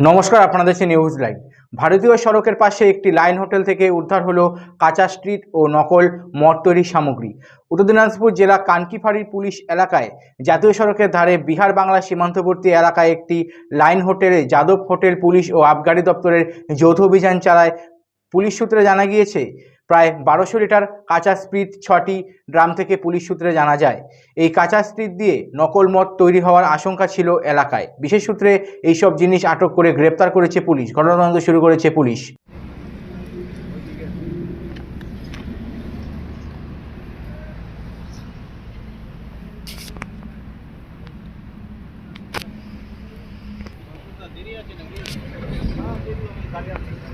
নমস্কার, আপনাদের সে news live ভারতীয় সড়কের পাশে একটি লাইন হোটেল থেকে উদ্ধার হলো কাঁচা স্ট্রিট ও নকল মদ তৈরির সামগ্রী। উত্তর দিনাজপুর জেলা কানকিফাড়ির পুলিশ এলাকায় জাতীয় সড়কের ধারে বিহার বাংলা সীমান্তবর্তী এলাকায় একটি লাইন হোটেলে যাদব হোটেল পুলিশ ও আবগারি দপ্তরের যৌথ অভিযান চালায়। পুলিশ সূত্রে জানা গিয়েছে প্রায় বারোশো লিটার কাঁচা স্প্রিট ছটি ড্রাম থেকে পুলিশ সূত্রে জানা যায়। এই কাঁচা স্প্রিট দিয়ে নকল মদ তৈরি হওয়ার আশঙ্কা ছিল এলাকায়। বিশেষ সূত্রে এইসব জিনিস আটক করে গ্রেপ্তার করেছে পুলিশ। ঘটনা শুরু করেছে পুলিশ। Let my